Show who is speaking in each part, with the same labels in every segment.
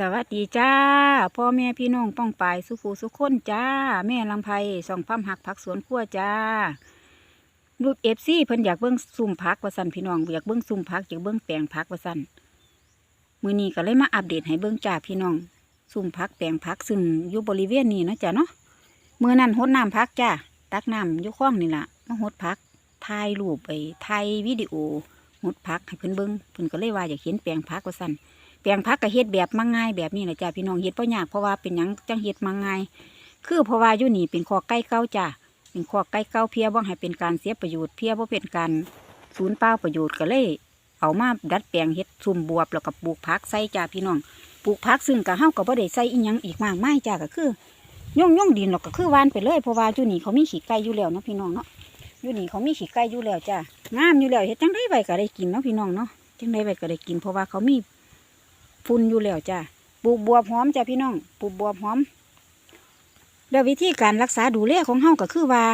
Speaker 1: สวัสดีจ้าพ่อแม่พี่น้องป้องปายสุภูสุขคนจ้า แม่ลำไพส่องพัมหักผักสวนครัวจ้าลูกเอฟซีเพิ่นอยากเบิ้งซุ่มพักว่าสันพี่น้องอยากเบิ้งซุ่มพักอยากเบิ้งแปลงพักว่าสันมือนี้ก็เลยมาอัปเดตให้เบิ้งจ้าพี่น้องซุ่มพักแปลงพักซึ่งอยู่บริเวณนี้นะจ้าเนาะมือนั้นหดน้ำพักจ้าตักน้ำยู่คลองนี่ล่ะมาหดพักถ่ายรูปไปถ่ายวิดีโอหดพักให้เพิ่นเบิ้งเพิ่นก็เลยว่าอยากเห็นแปลงพักว่าสัน แปลงพักก็เฮ็ดแบบมังง่ายแบบนี้แหละจ้าพี่น้องเฮ็ดเพราะยากเพราะว่าเป็นหยังจังเฮ็ดมังง่าย คือเพราะว่าอยู่นี่เป็นคอใกล้เก้าจ้าเป็นคอใกล้เก้าเพียบ่ให้เป็นการเสียประโยชน์เพียบ่เป็นการสูญเปล่าประโยชน์ก็เลย เอามาดัดแปลงเฮ็ดซุ่มบวบแล้วก็ปลูกผักใส่จ้าพี่น้องปลูกผักซึ่งก็เฮาก็บ่ได้ใส่อีหยังอีกมากมายจ้าก็คือย่องย่องดินหรอกก็คือวานไปเลยเพราะว่าอยู่นี่เขามีขี้ไก่อยู่แล้วเนาะพี่น้องเนาะอยู่นี่เขามีขี้ไก่อยู่แล้วจ้างามอยู่แล้วเฮ็ดจังได๋ไว้ก็ได้กินเนาะพี่น้องเนาะจังได๋ไว้ก็ได้กินเพราะว่าเขามี ฝุ่นอยู่แล้วจ้ะปลูกบวบหอมจ้ะพี่น้องปลูกบวบหอม แล้ววิธีการรักษาดูแลของเฮาก็คือว่า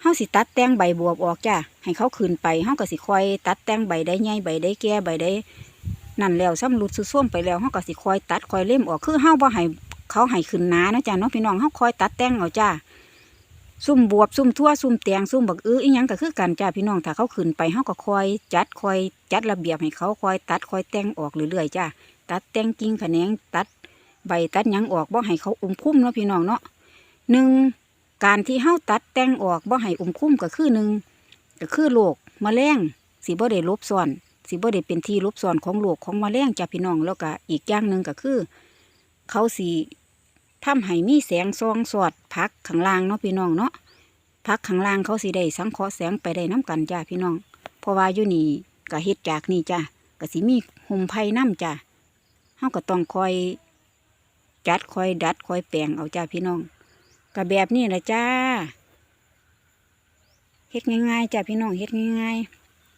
Speaker 1: เฮาสิตัดแตงใบบวบออกจ้ะให้เขาขึ้นไปเฮาก็สิคอย ตัดแตงใบได้ใหญ่ใบได้แก่ใบได้นั่นแล้วซ้ำรุดซุ่มไปแล้วเฮาก็สิคอยตัดคอยเล่มออกคือเฮาบ่ให้เขาให้ขึ้นหนานะจ้ะเนาะพี่น้องเฮาคอยตัดแตงเอาจ้ะซุ่มบวบซุ่มทั่วซุ่มแตงซุ่มบักอื้ออีหยังก็คือกันจ้ะพี่น้องถ้าเขาขึ้นไปเฮาก็คอยจัดคอยจัดระเบียบให้เขาคอยตัดคอยแต่งออกเรื่อยๆจ้ะ ตัดแต่งกิ่งแขนงตัดใบตัดยังออกบ่ให้เขาอุ้มคุ้มเนาะพี่น้องเนาะหนึ่งการที่เฮาตัดแต่งออกบ่ให้อุ้มคุ้มก็คือหนึ่งก็คือโรคแมลงสิบ่ได้ลบซ้อนสิบ่ได้เป็นที่ลบซ้อนของโรคของแมลงจ้ะพี่น้องแล้วก็อีกอย่างหนึ่งก็คือ เขาสิทำให้มีแสงซองสอดพักข้างล่างเนาะพี่น้องเนาะพักข้างล่างเขาสิได้สังเคราะห์แสงไปได้น้กันจ้ะพี่น้องเพราะว่าอยู่นี่ก็เฮ็ดจากนี่จ้ะก็สิมีหุ่มไผ่น้ำจ้ะ เฮาก็ต้องคอยจัดคอยดัดคอยแปลงเอาจ้าพี่น้องก็แบบนี้แหละจ้าเฮ็ดง่ายๆจ้าพี่น้องเฮ็ดง่าย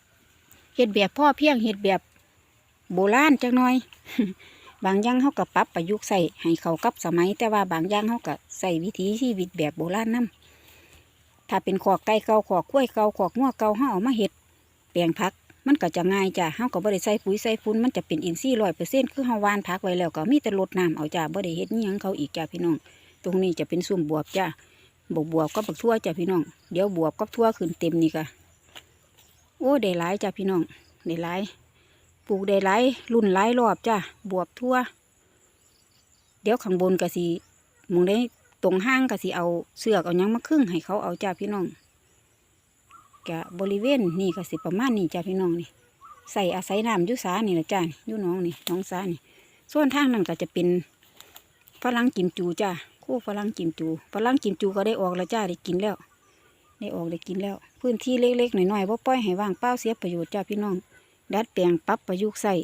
Speaker 1: ๆเฮ็ดแบบพ่อเพียงเฮ็ดแบบโบราณจักหน่อย บางอย่างเฮาก็ปรับประยุกต์ใส่ให้เข้ากับสมัย แต่ว่าบางอย่างเฮาก็ใส่วิถีชีวิตแบบโบราณนํถ้าเป็นขอกไก่เก่าขอกกล้วยเก่าขอกงัวเก่าเฮาเอามาเฮ็ดแปลงผัก มันก็จะง่ายจ้ะเฮาก็บ่ได้ใส่ปุ๋ยใส่ฝุ่นมันจะเป็นอินทรีย์ร้อยเปอร์เซ็นต์คือเฮาวานผักไว้แล้วก็มีแต่รดน้ำเอาจ้ะบ่ได้เฮ็ดอิหยังเขาอีกจ้ะพี่น้อง ตรงนี้จะเป็นสุ่มบวบจ้ะบวบบวบก็บักทั่วจ้ะพี่น้อง เดี๋ยวบวบก็ทั่วขึ้นเต็มนี่ค่ะโอ้ได้หลายจ้ะพี่น้องได้หลายปลูกได้หลายรุ่นหลายรอบจ้ะบวบทั่ว เดี๋ยวข้างบนก็สิมองได้ตรงห้างก็สิเอาเสือกเอายังมาครึ่งให้เขาเอาจ้ะพี่น้อง กะบริเวณนี่ก็สิประมาณนี้จ้ะพี่น้องนี่ใส่อาศัยน้ำยุสานี่แหละจ้ายู่หน้องนี่น้องสานี่ ส่วนทางนั้นก็จะเป็นฝรั่งกิมจูจ้าคู่ฝรั่งกิมจูฝรั่งกิมจูก็ได้ออกแล้วจ้าได้กินแล้ว ได้ออกได้กินแล้ว พื้นที่เล็กๆหน่อยๆว่าปล่อยให้ว่างเปล่าเสียประโยชน์จ้าพี่น้อง ดัดแปลงปรับประยุกต์ใส่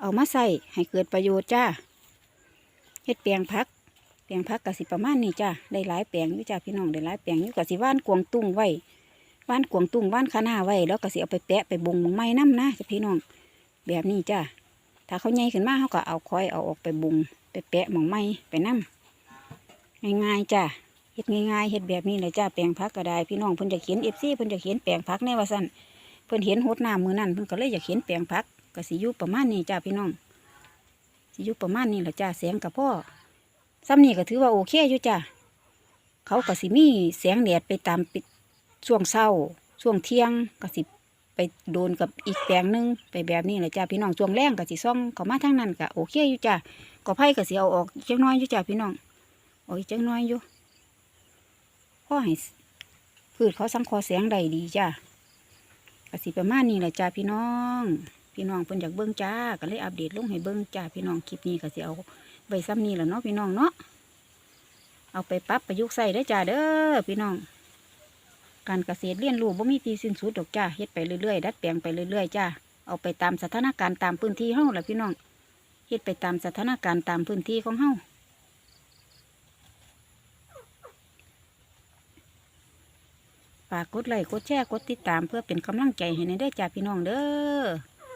Speaker 1: เอามาใส่ให้เกิดประโยชน์จ้าเฮ็ดแปลงพักแปลงพักกสิประมาณนี้จ้าได้หลายแปลงอยู่จ้าพี่น้องได้หลายแปลงอยู่กสิว่านกวางตุ้งไว้ ว่านกวงตุ้งว่านคะน้าไว้ แล้วก็สิเอาไปแปะไปบงบงไม้น้ำนะจ้ะพี่น้อง แบบนี้จ้ะถ้าเขาใหญ่ขึ้นมาเขาก็เอาคอยเอาออกไปบงไปแปะหมองไม้ไปน้ำง่ายๆจ้ะเฮ็ดง่ายๆเฮ็ดแบบนี้เลยจ้ะแปลงพักก็ได้พี่น้องเพิ่นจะเขียนเอฟซีเพิ่นจะเขียนแปลงพักแน่ว่าสั่นเพิ่นเห็นหดน้ำมือนั่นเพิ่นก็เลยอยากเขียนแปลงพักก็สิยู่ประมาณนี้จ้ะพี่น้องสิยู่ประมาณนี้แหละจ้ะแสงกับพ่อซ้ำนี่ก็ถือว่าโอเคอยู่จ้ะเขาก็สิมีแสงแดดไปตามปิด ช่วงเศร้าช่วงเที่ยงก็สิไปโดนกับอีกแปลงหนึงไปแบบนี้แหละจ้าพี่น้องช่วงแรงกสิซ่องเขามาทางนั้นก็โอเคอยู่จ้าก็ไผ่กสิเอาออกอีกจักหน้อยอยู่จ้าพี่น้องออกอีกจักหน้อยอยู่พ่อให้พืชเขาสังคราะห์แสงได้ดีจ้ากสิประมาณนี้แหละจ้าพี่น้อง พี่น้องเพิ่นอยากเบิ่งจ้าก็เลยอัปเดตลงให้เบิ่งจ้าพี่น้องคลิปนี้กสิเอาไว้ซ้ำนี้แหละเนาะพี่น้องเนาะเอาไปปรับประยุกต์ใส่ได้จ้าเด้อพี่น้อง การเกษตรเรียนรู้บ่มีที่สิ้นสุดดอกจ้าเฮ็ดไปเรื่อยๆดัดแปลงไปเรื่อยๆจ้าเอาไปตามสถานการณ์ตามพื้นที่เฮาแหละพี่น้องเฮ็ดไปตามสถานการณ์ตามพื้นที่ของเฮาฝากกดไลค์กดแชร์กดติดตามเพื่อเป็นกำลังใจให้ในได้จ้าพี่น้องเด้อ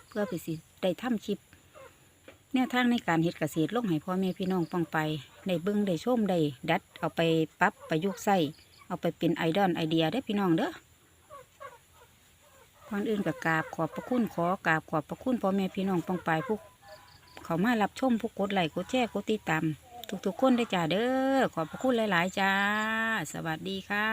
Speaker 1: เพื่อไปสิได้ทำคลิปแนวทางในการเฮ็ดเกษตรลงให้พ่อแม่พี่น้องป้องไปได้เบิ่งได้ชมได้ดัดเอาไปปรับประยุกต์ใส่ เอาไปเป็นไอดอลไอเดียได้อพี่น้องเด้อก่อนอื่นกับกราบขอบพระคุณขอกราบขอบพระคุณพ่อแม่พี่น้องปองปายผู้เขามารับชมผู้กดไลค์กดแชร์กดติดตามทุกๆคนได้จ้าเด้อขอบพระคุณหลาย ๆ จ้า สวัสดีค่ะ